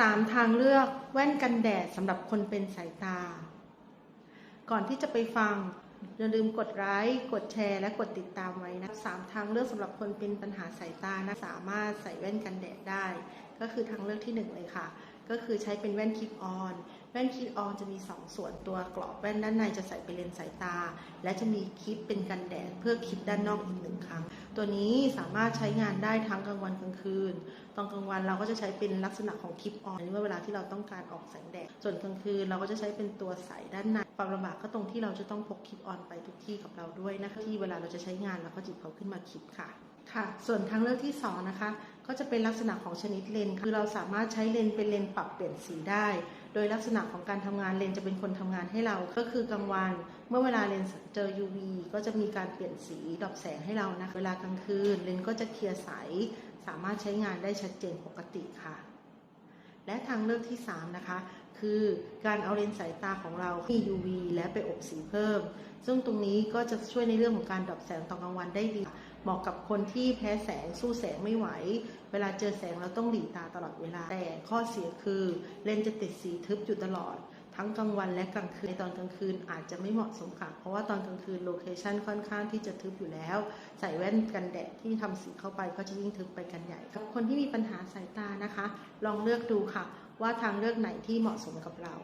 3 ทางเลือกแว่นกันแดดสำหรับคนเป็นสายตา ก่อนที่จะไปฟัง อย่าลืมกดไลค์กดแชร์ และกดติดตามไว้นะสามทางเลือกสำหรับคนเป็นปัญหาสายตานะสามารถใส่แว่นกันแดดได้ ก็คือทางเลือกที่หนึ่งเลยค่ะ ก็คือใช้เป็นแว่นคลิปออน แว่นคลิปออนจะมี 2 ส่วนตัวกรอบแว่นด้านในจะใส่เป็นเลนสายตา และจะมีคลิปเป็นกันแดดเพื่อคลิปด้านนอกอีกหนึ่งครั้ง ตัวนี้สามารถใช้งานได้ทั้งกลางวันกลางคืน ตอนกลางวันเราก็จะใช้เป็นลักษณะของคลิปออนเมื่อเวลาที่เราต้องการออกแสงแดด ส่วนกลางคืนเราก็จะใช้เป็นตัวใสด้านใน ความลำบากก็ตรงที่เราจะต้องพกคลิปออนไปทุกที่กับเราด้วยนะคะที่เวลาเราจะใช้งานเราก็จิบเขาขึ้นมาคลิปค่ะค่ะ ส่วนทางเลือกที่สองนะคะ ก็จะเป็นลักษณะของชนิดเลนคือเราสามารถใช้เลนเป็นเลนปรับเปลี่ยนสีได้ โดยลักษณะของการทำงานเลนจะเป็นคนทำงานให้เรา ก็คือกลางวันเมื่อเวลาเลนเจอ UV ก็จะมีการเปลี่ยนสีดอกแสงให้เรานะเวลากลางคืนเลนก็จะเคลียร์ใสสามารถใช้งานได้ชัดเจนปกติค่ะ และทางเลือกที่ 3 นะคะ คือการเอาเลนส์สายตาของเราที่ UV และไปอบสีเพิ่ม ซึ่งตรงนี้ก็จะช่วยในเรื่องของการดรอปแสงตอนกลางวันได้ดีเหมาะกับคนที่แพ้แสงสู้แสงไม่ไหว เวลาเจอแสงเราต้องหลีตาตลอดเวลา แต่ข้อเสียคือเลนส์จะติดสีทึบอยู่ตลอด ทั้งกลางวันและกลางคืนในตอนกลางคืนอาจจะไม่เหมาะสมค่ะเพราะว่าตอนกลางคืนโลเคชันค่อนข้างที่จะทึบอยู่แล้ว ใส่แว่นกันแดดที่ทำสีเข้าไปก็จะยิ่งทึบไปกันใหญ่กับคนที่มีปัญหาสายตานะคะ ลองเลือกดูค่ะ ว่าทางเลือกไหนที่เหมาะสมกับเรา